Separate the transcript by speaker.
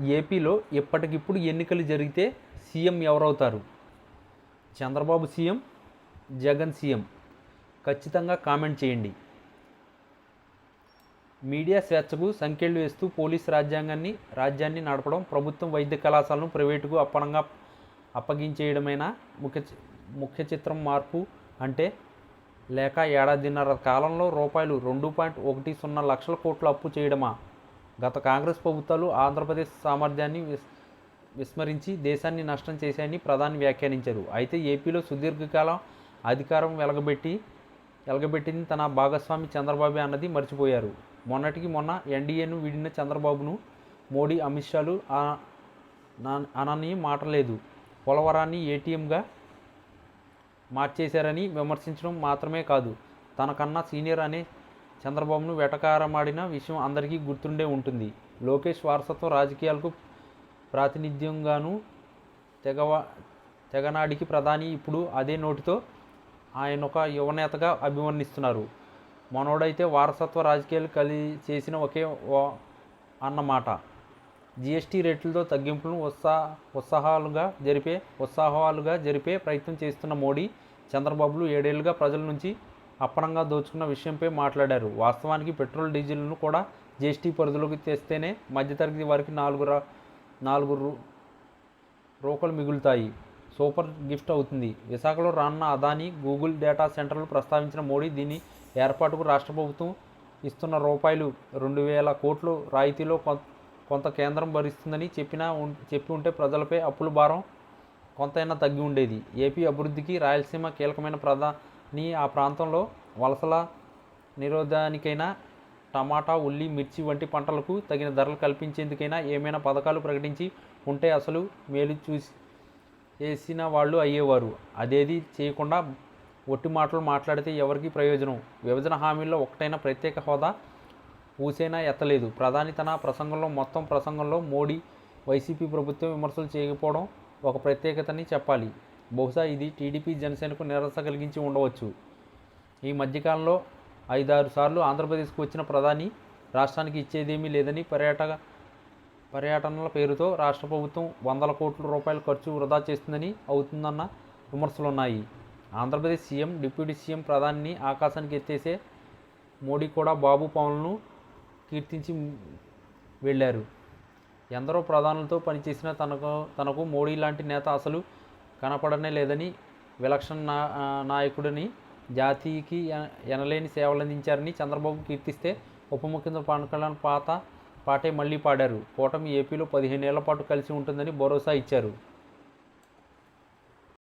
Speaker 1: ఏపీలో ఇప్పటికిప్పుడు ఎన్నికలు జరిగితే CM ఎవరవుతారు? Chandrababu CM Jagan CM? ఖచ్చితంగా కామెంట్ చేయండి. మీడియా స్వేచ్ఛకు సంఖ్యలు వేస్తూ పోలీస్ రాజ్యాంగాన్ని రాజ్యాన్ని నడపడం ప్రభుత్వం వైద్య కళాశాలను ప్రైవేటుకు అప్పనంగా అప్పగించేయడమైనా ముఖ్య చి- ముఖ్య చిత్రం మార్పు అంటే? లేక ఏడాదిన్నర కాలంలో రూపాయలు రెండు పాయింట్ ఒకటి సున్నా లక్షల కోట్ల అప్పు చేయడమా? గత కాంగ్రెస్ ప్రభుత్వాలు ఆంధ్రప్రదేశ్ సామర్థ్యాన్ని విస్ విస్మరించి దేశాన్ని నష్టం చేశాయని ప్రధాని వ్యాఖ్యానించారు. అయితే ఏపీలో సుదీర్ఘకాలం అధికారం వెలగబెట్టి వెలగబెట్టింది తన భాగస్వామి చంద్రబాబు అన్నది మర్చిపోయారు. మొన్నటికి మొన్న ఎన్డీఏను వీడిన చంద్రబాబును మోడీ అమిత్ షాలు అనని మాటలేదు పోలవరాన్ని ఏటీఎంగా మార్చేశారని విమర్శించడం మాత్రమే కాదు. తనకన్నా సీనియర్ అనే చంద్రబాబును వెటకారమాడిన విషయం అందరికీ గుర్తుండే ఉంటుంది. లోకేష్ వారసత్వ రాజకీయాలకు ప్రాతినిధ్యంగాను తెగవ తెగనాడికి ప్రధాని ఇప్పుడు అదే నోటితో ఆయన ఒక యువనేతగా అభివర్ణిస్తున్నారు. మనోడైతే వారసత్వ రాజకీయాలు కలి చేసిన ఒకే అన్నమాట. జిఎస్టీ రేట్లతో తగ్గింపులను ఉత్సాహ ఉత్సాహాలుగా జరిపే ఉత్సాహాలుగా జరిపే ప్రయత్నం చేస్తున్న మోడీ చంద్రబాబులు ఏడేళ్ళుగా ప్రజల నుంచి అప్పనంగా దోచుకున్న విషయంపై మాట్లాడారు. వాస్తవానికి పెట్రోల్ డీజిల్ను కూడా జీఎస్టీ పరిధిలోకి తెస్తేనే మధ్యతరగతి వారికి నాలుగు రా నాలుగు రూ రూకలు మిగులుతాయి. సూపర్ గిఫ్ట్ అవుతుంది. విశాఖలో రానున్న అదాని గూగుల్ డేటా సెంటర్లు ప్రస్తావించిన మోడీ దీని ఏర్పాటుకు రాష్ట్ర ప్రభుత్వం ఇస్తున్న రూపాయలు రెండు వేల కోట్లు రాయితీలో కొంత కేంద్రం భరిస్తుందని చెప్పినా ఉం- చెప్పి ఉంటే ప్రజలపై అప్పుల భారం కొంతైనా తగ్గి ఉండేది. ఏపీ అభివృద్ధికి రాయలసీమ కీలకమైన నీ ఆ ప్రాంతంలో వలసల నిరోధానికైనా టమాటా ఉల్లి మిర్చి వంటి పంటలకు తగిన ధరలు కల్పించేందుకైనా ఏమైనా పథకాలు ప్రకటించి ఉంటే అసలు మేలు చూసి చేసిన వాళ్ళు అయ్యేవారు. అదేది చేయకుండా ఒట్టి మాటలు మాట్లాడితే ఎవరికి ప్రయోజనం? విభజన హామీల్లో ఒకటైన ప్రత్యేక హోదా ఊసైనా ఎత్తలేదు. ప్రధాని తన ప్రసంగంలో మొత్తం ప్రసంగంలో మోడీ వైసీపీ ప్రభుత్వం విమర్శలు చేయకపోవడం ఒక ప్రత్యేకతని చెప్పాలి. బహుశా ఇది టీడీపీ జనసేనకు నిరస కలిగించి ఉండవచ్చు. ఈ మధ్యకాలంలో ఐదారు సార్లు ఆంధ్రప్రదేశ్కు వచ్చిన ప్రధాని రాష్ట్రానికి ఇచ్చేదేమీ లేదని పర్యాటక పర్యటనల పేరుతో రాష్ట్ర ప్రభుత్వం వందల కోట్ల రూపాయల ఖర్చు వృధా చేస్తుందని అవుతుందన్న విమర్శలున్నాయి. ఆంధ్రప్రదేశ్ సీఎం డిప్యూటీ సీఎం ప్రధానిని ఆకాశానికి ఎత్తేసే మోడీ కూడా బాబు పవన్లను కీర్తించి వెళ్ళారు. ఎందరో ప్రధానులతో పనిచేసిన తనకు తనకు మోడీ లాంటి నేత అసలు కనపడనే లేదని విలక్షణ నా నాయకుడిని జాతికి ఎనలేని సేవలందించారని చంద్రబాబు కీర్తిస్తే ఉప ముఖ్యమంత్రి పవన్ కళ్యాణ్ పాత పాటే మళ్ళీ పాడారు. కూటమి ఏపీలో పదిహేను ఏళ్ళ పాటు కలిసి ఉంటుందని భరోసా ఇచ్చారు.